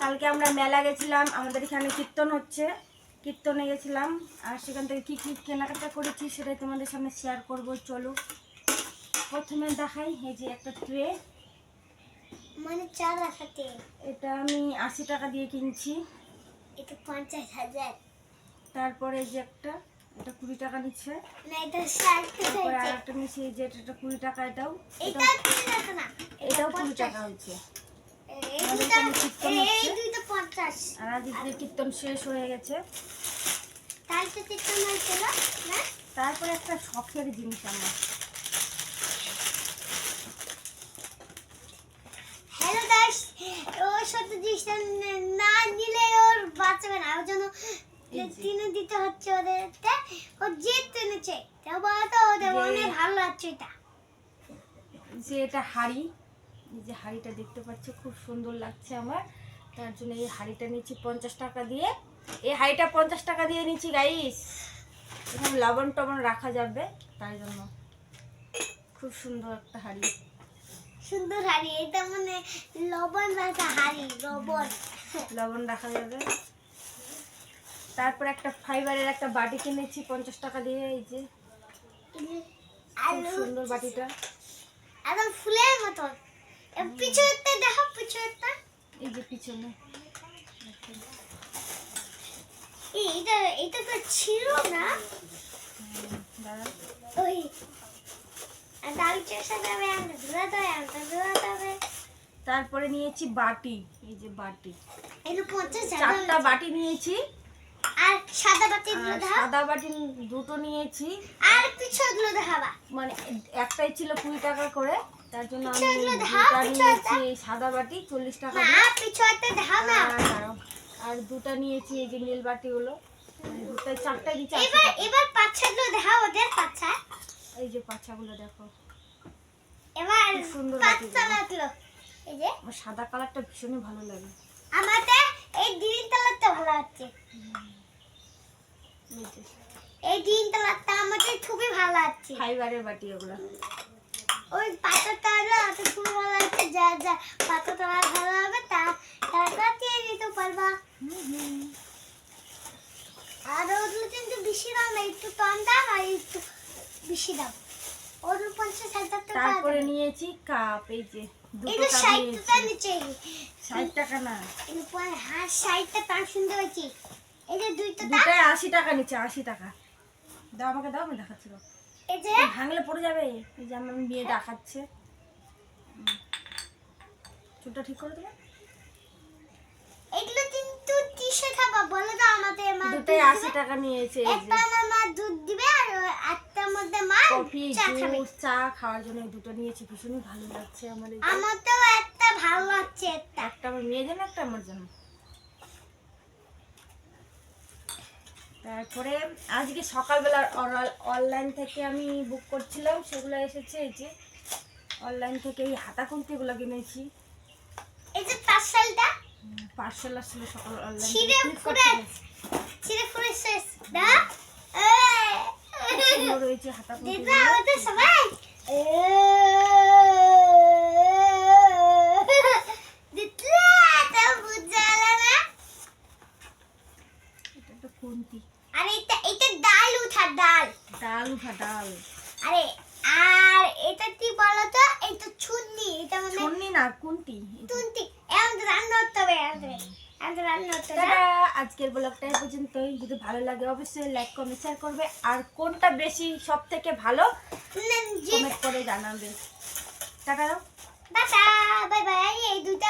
কালকে আমরা মেলা গেছিলাম আমাদের এখানে কীর্তন হচ্ছে কীর্তনে গেছিলাম আর সেখান থেকে কী কী কেনাকাটা করেছি সেটাই তোমাদের সামনে শেয়ার করব চলো। প্রথমে দেখাই এই যে একটা ট্রে মানে চার রাখাতে এটা আমি আশি টাকা দিয়ে কিনছি। এটা পঞ্চাশ হাজার। তারপরে এই যে একটা এটা কুড়ি টাকা নিচ্ছে। না এটা তারপরে আর একটা নিচ্ছি এই যে এটা কুড়ি টাকা এটাও এটা এটাও কুড়ি টাকা হয়েছে। আমাদের কীর্তন শেষ হয়ে গেছে। তারপরে একটা শখের জিনিস আমার। হ্যালো গাইস ও সত্য জিনিসটা না দিলে ওর বাঁচবে না। ওর জন্য দিতে হচ্ছে ওদেরকে। ও জেদ টেনেছে তা বলতো ওদের অনেক ভালো লাগছে এটা। যে এটা হাড়ি এই যে হাড়িটা দেখতে পাচ্ছ খুব সুন্দর লাগছে আমার। তার জন্য এই হাড়িটা নিচ্ছি পঞ্চাশ টাকা দিয়ে। এই হাড়িটা পঞ্চাশ টাকা দিয়ে নিচ্ছি গাইস এখানে লবণ টবণ রাখা যাবে তাই জন্য। খুব সুন্দর একটা হাড়ি। সুন্দর হাড়ি এটা মানে লবণ রাখা হাড়ি লবণ। লবণ রাখা যাবে। তারপর একটা ফাইবারের একটা বাটি কিনেছি পঞ্চাশ টাকা দিয়ে এই যে। সুন্দর বাটিটা। একদম ফুলের মতন। পিছুতে দেখো পিছুতে এই যে পিছনে। এই এটা তো ছিল না। ওই তারপরে নিয়েছি বাটি এই যে বাটি। চারটা বাটি নিয়েছি। আর সাদা দাও। সাদা বাটি দুটো নিয়েছি। আর পিছু গুলো দেখাবা। মানে একটাই ছিল কুড়ি টাকা করে। তার জন্য আমি দুটা নিয়েছি সাদা বাটি চল্লিশ টাকা আর দুটা নিয়েছি এই যে নীল বাটিগুলো। দিচ্ছি এবার এবার পাচ্ছা গুলো ওদের পাচ্ছা এই যে পাছাগুলো দেখো। এবার সুন্দর পাচ্ছা লাগল এই যে। আমার সাদা কালারটা ভীষণই ভালো লাগে। আমাদের এই গ্রিন কালারটা ভালো হচ্ছে এই গ্রিন কালারটা আমাদের খুবই ভালো লাগছে। ফাইবারের বাটি ওই খুবই ভালো লাগছে যা যা ভালো হবে তা তারা দিয়ে দিতে পারবা। আর ওগুলো কিন্তু বেশি দাম না একটু কম দাম আর একটু বেশি দাম। ওগুলো পঞ্চাশ হাজার টাকা তারপরে নিয়েছি কাপ এই যে দুটো কাপ টাকা নিয়েছি। নিচে। ষাট টাকা না। হ্যাঁ ষাটটা এই যে দুইটা আশি টাকা নিচ্ছে আশি টাকা। দাও আমাকে দাও আমি দেখাচ্ছি। এই যে? ভাঙলে পড়ে যাবে। এই যে আমার বিয়ে দেখাচ্ছে। চুলটা ঠিক করে দেবে? এগুলো কিন্তু কিসে খাবা? বলে তো আমাদের মা দুধ আশি দিবে। টাকা নিয়েছে একটা আমার মা দুধ দিবে আর একটার মধ্যে মা কফি চা জুস চা খাওয়ার জন্য দুটো নিয়েছি। ভীষণই ভালো লাগছে আমার আমার তো একটা ভালো লাগছে একটা। একটা আমার মেয়ের জন্য একটা আমার জন্য। তারপরে আজকে সকালবেলা অনলাইন থেকে আমি বুক করছিলাম সেগুলো এসেছে এই যে। অনলাইন থেকে এই হাতা খুন্তিগুলো কিনেছি। এই যে পার্সেলটা? পার্সেল আসছিল সকাল অনলাইন ছিঁড়ে ফুড়ে ছিঁড়ে ফুড়ে শেষ দা রয়েছে হাতা আমাদের সবাই দিদা তা বুঝালা না এটা একটা খুন্তি আর এটা এটা ডাল উঠা ডাল উঠা ডাল আরে আর এটা কি বলতো? এটা ছুন্নি এটা মানে ছন্নি না কুন্তি। তুন্তি এমন রান্না করতে হবে রান্না করতে হবে। আজকের ব্লগটা এই পর্যন্তই যদি ভালো লাগে অবশ্যই লাইক কমেন্ট শেয়ার করবে। আর কোনটা বেশি সব থেকে ভালো কমেন্ট করে জানাবে। টাটা বাই বাই এই দুইটা